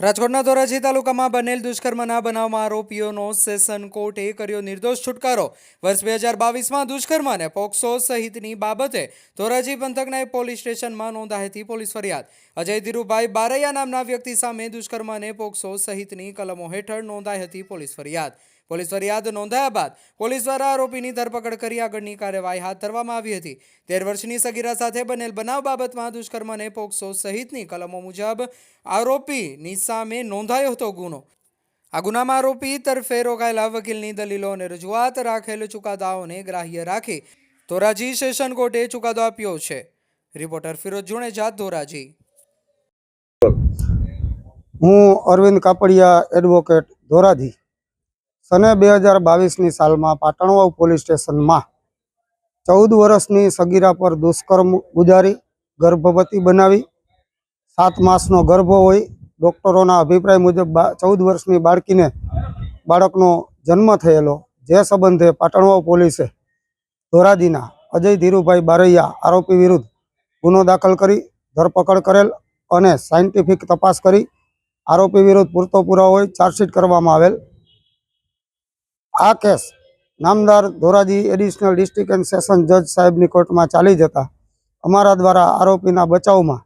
રાજકોટના ધોરાજી તાલુકામાં બનેલ દુષ્કર્મના બનાવમાં આરોપીઓનો સેશન કોર્ટે કર્યો નિર્દોષ છુટકારો. વર્ષ બે હજાર બાવીસમાં દુષ્કર્મ અને પોક્સો સહિતની બાબતે ધોરાજી પંથકના પોલીસ સ્ટેશનમાં નોંધાઈ પોલીસ ફરિયાદ. અજય ધીરુભાઈ બારૈયા નામના વ્યક્તિ સામે દુષ્કર્મ અને પોક્સો સહિતની કલમો હેઠળ નોંધાઈ હતી પોલીસ ફરિયાદ. પોલીસ ફરિયાદ નોંધાયા બાદ પોલીસ દ્વારા આરોપીની ધરપકડ કરી આગળની કાર્યવાહી હાથ ધરવામાં આવી હતી. તેર વર્ષની સગીરા સાથે બનેલ બનાવ બાબતમાં દુષ્કર્મ અને પોક્સો સહિતની કલમો મુજબ આરોપીની સામે નોંધાયો હતો ગુનો. આ ગુનામાં આરોપી તરફે રોકાયેલા વકીલની દલીલો અને રજૂઆત રાખેલ ચુકાદાઓને ગ્રાહ્ય રાખી ધોરાજી સેશન કોર્ટે ચુકાદો આપ્યો છે. રિપોર્ટર ફિરોજ જુણેજા, ધોરાજી. હું અરવિંદ કાપડિયા એડવોકેટ ધોરાજી. સને બે હજાર બાવીસની સાલમાં પાટણવાવ પોલીસ સ્ટેશનમાં ચૌદ વર્ષની સગીરા પર દુષ્કર્મ ગુજારી, ગર્ભવતી બનાવી. સાત માસનો ગર્ભ હોય. ડૉક્ટરોના અભિપ્રાય મુજબ ચૌદ વર્ષની બાળકીને બાળકનો જન્મ થયેલો. જે સંબંધે પાટણવાવ પોલીસે ધોરાજીના અજય ધીરુભાઈ બારૈયા આરોપી વિરુદ્ધ ગુનો દાખલ કરી, ધરપકડ કરેલ અને સાયન્ટિફિક તપાસ કરી. આરોપી વિરુદ્ધ પૂરતો પુરાવો હોય, ચાર્જશીટ કરવામાં આવેલ. આ કેસ નામદાર Dhoraji additional district and session જજ સાહેબની કોર્ટમાં ચાલી જતા અમારા દ્વારા આરોપીના બચાવમાં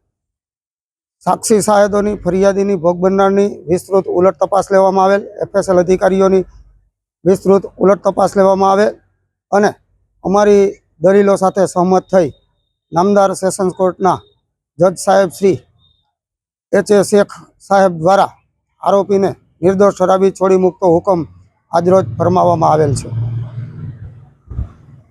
સાક્ષી સાહેદોની ફરિયાદીની ભોગ બનનારની વિસ્તૃત ઉલટ તપાસ લેવામાં આવેલ, એફએસએલ અધિકારીઓની વિસ્તૃત ઉલટ તપાસ લેવામાં આવે અને અમારી દલીલો સાથે સહમત થઈ નામદાર સેશન્સ કોર્ટના જજ સાહેબ શ્રી એચ એ શેખ સાહેબ દ્વારા આરોપીને નિર્દોષ ઠરાવી છોડી મૂકતો હુકમ આજરોજ ફરમાવવામાં આવેલ છે.